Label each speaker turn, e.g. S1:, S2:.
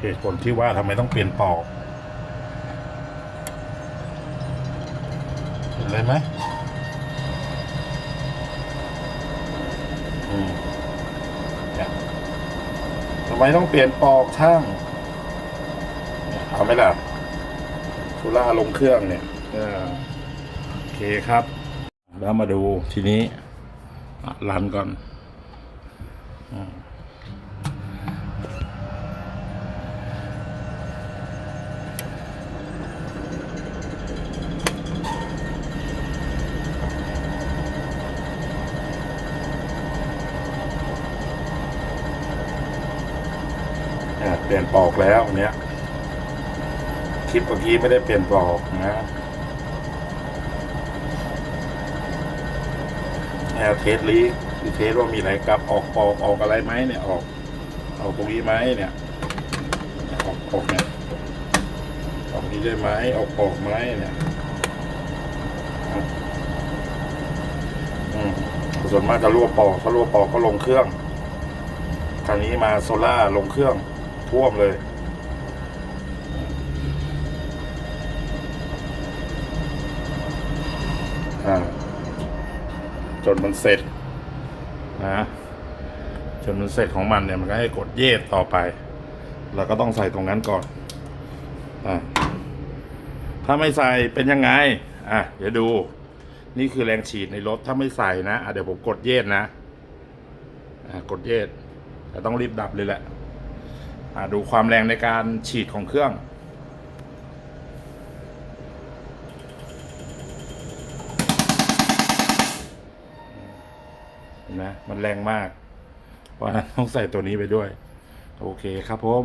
S1: เหตุผลที่ว่าทำไมต้องเปลี่ยนปอกเห็นเลยไหมทำไมต้องเปลี่ยนปอกช่างเอาไหมล่ะสุราลงเครื่องเนี่ยโอเคครับ แล้วมาดูทีนี้รันก่อน เปลี่ยนปอกแล้วเนี้ยคลิปเมื่อกี้ไม่ได้เปลี่ยนปอกนะแอร์เทสลีคือเทสว่ามีอะไรกลับออกปอกออกอะไรไหมเนี่ยออกออกตรงนี้ไหมเนี่ยออกออกเนี่ยออกนี้ได้ไหมออกปอกไหมเนี่ยส่วนมากจะรั่วปอกถ้ารั่วปอกก็ลงเครื่องคราวนี้มาโซล่าลงเครื่อง ท่วมเลยจนมันเสร็จนะจนมันเสร็จของมันเนี่ยมันก็ให้กดเยดต่อไป เราก็ต้องใส่ตรงนั้นก่อนอ่าถ้าไม่ใส่เป็นยังไง อะ เดี๋ยวดู นี่คือแรงฉีดในรถถ้าไม่ใส่นะอะเดี๋ยวผมกดเยดนะ อ่ากดเยดแต่ต้องรีบดับเลยแหละ ดูความแรงในการฉีดของเครื่องเห็นไหมมันแรงมาก เพราะฉะนั้นต้องใส่ตัวนี้ไปด้วย โอเคครับผม